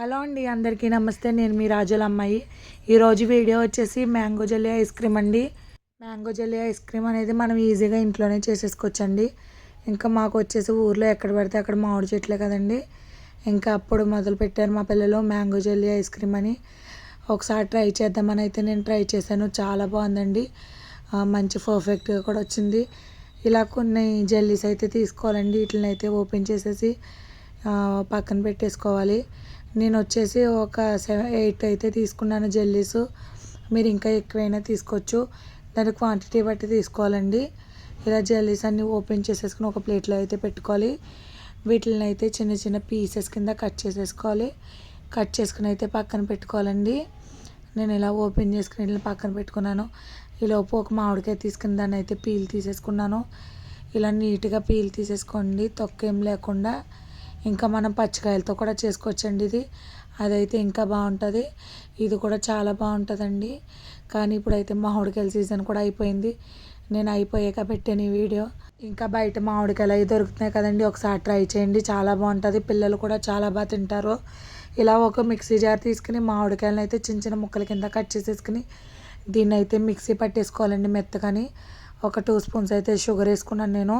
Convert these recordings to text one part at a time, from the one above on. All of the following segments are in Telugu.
హలో అండి అందరికీ నమస్తే. నేను మీ రాజుల అమ్మాయి. ఈరోజు వీడియో వచ్చేసి మ్యాంగో జెల్లీ ఐస్ క్రీమ్ అండి. మ్యాంగో జెల్లీ ఐస్ క్రీమ్ అనేది మనం ఈజీగా ఇంట్లోనే చేసేసుకోవచ్చండి. ఇంకా మాకు వచ్చేసి ఊర్లో ఎక్కడ పడితే అక్కడ మామిడి చెట్లే కదండి. ఇంకా అప్పుడు మొదలు పెట్టారు మా పిల్లలు మ్యాంగో జెల్లీ ఐస్ క్రీమ్ అని. ఒకసారి ట్రై చేద్దామని అయితే నేను ట్రై చేశాను. చాలా బాగుందండి. మంచి పర్ఫెక్ట్గా కూడా వచ్చింది. ఇలా కొన్ని జెల్లీస్ అయితే తీసుకోవాలండి. వీటిని అయితే ఓపెన్ చేసేసి పక్కన పెట్టేసుకోవాలి. నేను వచ్చేసి ఒక సెవెన్ ఎయిట్ అయితే తీసుకున్నాను జెల్లీస్. మీరు ఇంకా ఎక్కువైనా తీసుకోవచ్చు. దాని క్వాంటిటీ బట్టి తీసుకోవాలండి. ఇలా జెల్లీస్ అన్నీ ఓపెన్ చేసేసుకుని ఒక ప్లేట్లో అయితే పెట్టుకోవాలి. వీటిని అయితే చిన్న చిన్న పీసెస్ కింద కట్ చేసేసుకోవాలి. కట్ చేసుకుని అయితే పక్కన పెట్టుకోవాలండి. నేను ఇలా ఓపెన్ చేసుకుని ఇలా పక్కన పెట్టుకున్నాను. ఈలోపు ఒక మామిడికాయ తీసుకుని దాన్ని అయితే పీల్ తీసేసుకున్నాను. ఇలా నీట్గా పీల్ తీసేసుకోండి. తొక్క ఏం లేకుండా. ఇంకా మనం పచ్చికాయలతో కూడా చేసుకోవచ్చండి ఇది. అదైతే ఇంకా బాగుంటుంది. ఇది కూడా చాలా బాగుంటుందండి. కానీ ఇప్పుడైతే మామిడికాయల సీజన్ కూడా అయిపోయింది. నేను అయిపోయాక పెట్టాను ఈ వీడియో. ఇంకా బయట మామిడికాయలు అవి దొరుకుతున్నాయి కదండి. ఒకసారి ట్రై చేయండి. చాలా బాగుంటుంది. పిల్లలు కూడా చాలా బాగా తింటారు. ఇలా ఒక మిక్సీ జార్ తీసుకుని మామిడికాయలను అయితే చిన్న చిన్న ముక్కల కింద కట్ చేసేసుకుని దీన్ని అయితే మిక్సీ పట్టేసుకోవాలండి మెత్తగాని. ఒక టూ స్పూన్స్ అయితే షుగర్ వేసుకున్నాను నేను.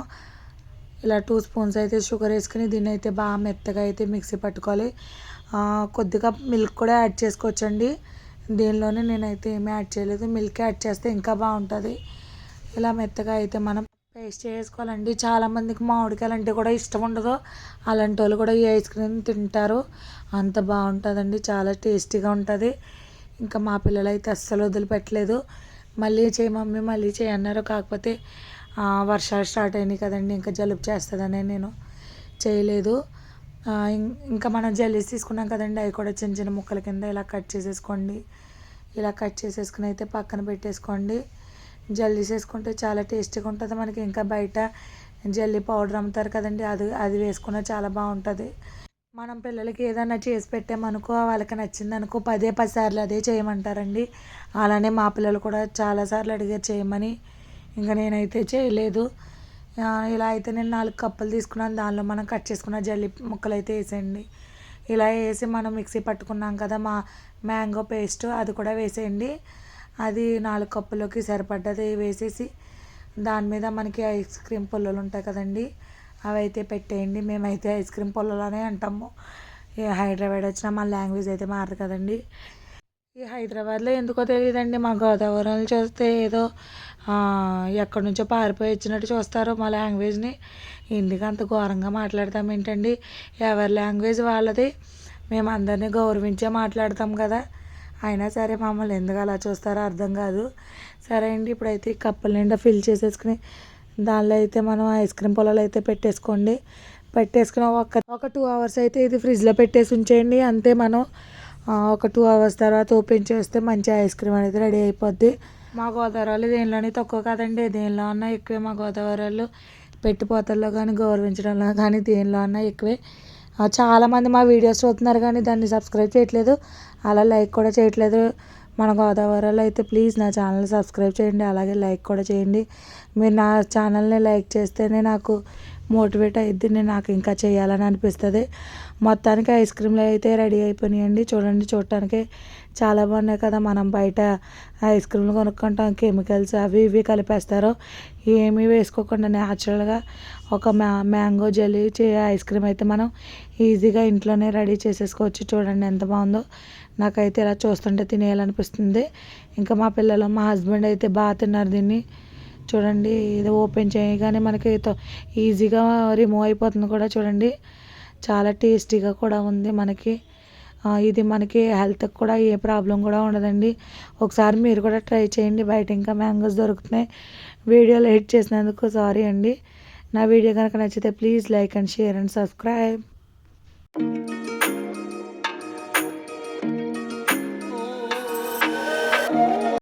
ఇలా టూ స్పూన్స్ అయితే షుగర్ వేసుకుని దీన్ని అయితే బాగా మెత్తగా అయితే మిక్సీ పట్టుకోవాలి. కొద్దిగా మిల్క్ కూడా యాడ్ చేసుకోవచ్చండి. దీనిలోనే నేనైతే ఏమీ యాడ్ చేయలేదు. మిల్క్ యాడ్ చేస్తే ఇంకా బాగుంటుంది. ఇలా మెత్తగా అయితే మనం పేస్ట్ చేసుకోవాలండి. చాలామందికి మామిడికాయలు అంటే కూడా ఇష్టం ఉండదు. అలాంటి వాళ్ళు కూడా ఈ ఐస్ క్రీమ్ తింటారు. అంత బాగుంటుందండి. చాలా టేస్టీగా ఉంటుంది. ఇంకా మా పిల్లలు అయితే అస్సలు వదిలిపెట్టలేదు. మళ్ళీ చేయి మమ్మీ మళ్ళీ చేయి అన్నారు. కాకపోతే వర్షాలు స్టార్ట్ అయినాయి కదండి ఇంకా జలుబు చేస్తుందని నేను చేయలేదు. ఇం- ఇంకా మనం జెల్లీస్ తీసుకున్నాం కదండి అవి కూడా చిన్న చిన్న ముక్కల కింద ఇలా కట్ చేసేసుకోండి. ఇలా కట్ చేసేసుకుని అయితే పక్కన పెట్టేసుకోండి. జల్లీస్ వేసుకుంటే చాలా టేస్టీగా ఉంటుంది మనకి ఇంకా బయట జల్లీ పౌడర్ అమ్ముతారు కదండి అది అది వేసుకున్న చాలా బాగుంటుంది. మనం పిల్లలకి ఏదైనా చేసి పెట్టామనుకో వాళ్ళకి నచ్చింది అనుకో పదే పది సార్లు అదే చేయమంటారండి. అలానే మా పిల్లలు కూడా చాలాసార్లు అడిగారు చేయమని. ఇంకా నేనైతే చేయలేదు. ఇలా అయితే నేను నాలుగు కప్పులు తీసుకున్నాను. దానిలో మనం కట్ చేసుకున్న జల్లి ముక్కలు అయితే వేసేయండి. ఇలా వేసి మనం మిక్సీ పట్టుకున్నాం కదా మా మ్యాంగో పేస్ట్ అది కూడా వేసేయండి. అది నాలుగు కప్పులోకి సరిపడ్డది వేసేసి దాని మీద మనకి ఐస్ క్రీమ్ పుల్లలు ఉంటాయి కదండి అవి అయితే పెట్టేయండి. మేమైతే ఐస్ క్రీమ్ పుల్లలనే అంటాము. హైదరాబాద్ వచ్చిన మన లాంగ్వేజ్ అయితే మారదు కదండి. ఈ హైదరాబాద్లో ఎందుకో తెలియదండి మా గోదావరిలో చూస్తే ఏదో ఎక్కడి నుంచో పారిపోయి వచ్చినట్టు చూస్తారు మా లాంగ్వేజ్ని. ఎందుకు అంత ఘోరంగా మాట్లాడతాం ఏంటండి? ఎవరి లాంగ్వేజ్ వాళ్ళది? మేము అందరినీ గౌరవించే మాట్లాడతాం కదా. అయినా సరే మమ్మల్ని ఎందుకు అలా చూస్తారో అర్థం కాదు. సరే అండి ఇప్పుడైతే కప్పుల నిండా ఫిల్ చేసేసుకుని దానిలో అయితే మనం ఐస్ క్రీమ్ పొలాలు అయితే పెట్టేసుకోండి. పెట్టేసుకుని ఒక ఒక టూ అవర్స్ అయితే ఇది ఫ్రిడ్జ్లో పెట్టేసి ఉంచేయండి. అంతే మనం ఒక టూ అవర్స్ తర్వాత ఓపెన్ చేస్తే మంచి ఐస్ క్రీమ్ అనేది రెడీ అయిపోద్ది. మా గోదావరి దేనిలోనే తక్కువ కాదండి. దేనిలో అన్నా ఎక్కువే మా గోదావరి వాళ్ళు పెట్టిపోతల్లో కానీ గౌరవించడంలో కానీ దేనిలో అన్నా ఎక్కువే. చాలామంది మా వీడియోస్ చూస్తున్నారు కానీ దాన్ని సబ్స్క్రైబ్ చేయట్లేదు. అలా లైక్ కూడా చేయట్లేదు. మన గోదావరిలో అయితే ప్లీజ్ నా ఛానల్ సబ్స్క్రైబ్ చేయండి. అలాగే లైక్ కూడా చేయండి. మీరు నా ఛానల్ని లైక్ చేస్తేనే నాకు మోటివేట్ అయ్యిద్ది నేను నాకు ఇంకా చేయాలని అనిపిస్తుంది. మొత్తానికి ఐస్ క్రీమ్లు అయితే రెడీ అయిపోయినాయండి. చూడండి చూడటానికి చాలా బాగున్నాయి కదా. మనం బయట ఐస్ క్రీమ్లు కొనుక్కుంటాం కెమికల్స్ అవి ఇవి కలిపేస్తారు. ఏమీ వేసుకోకుండా న్యాచురల్గా ఒక మ్యా మ్యాంగో జెల్లీ చే ఐస్ క్రీమ్ అయితే మనం ఈజీగా ఇంట్లోనే రెడీ చేసేసుకోవచ్చు. చూడండి ఎంత బాగుందో. నాకైతే ఇలా చూస్తుంటే తినేయాలనిపిస్తుంది. ఇంకా మా పిల్లలు మా హస్బెండ్ అయితే బాగా తిన్నారు దీన్ని. చూడండి ఇది ఓపెన్ చేయగానే మనకి తో- ఈజీగా రిమూవ్ అయిపోతుంది కూడా చూడండి. చాలా టేస్టీగా కూడా ఉంది మనకి. ఇది మనకి హెల్త్కి కూడా ఏ ప్రాబ్లం కూడా ఉండదండి. ఒకసారి మీరు కూడా ట్రై చేయండి బయట ఇంకా మ్యాంగోస్ దొరుకుతున్నాయి. వీడియో లేట్ చేసినందుకు సారీ అండి. నా వీడియో కనుక నచ్చితే please like and share and subscribe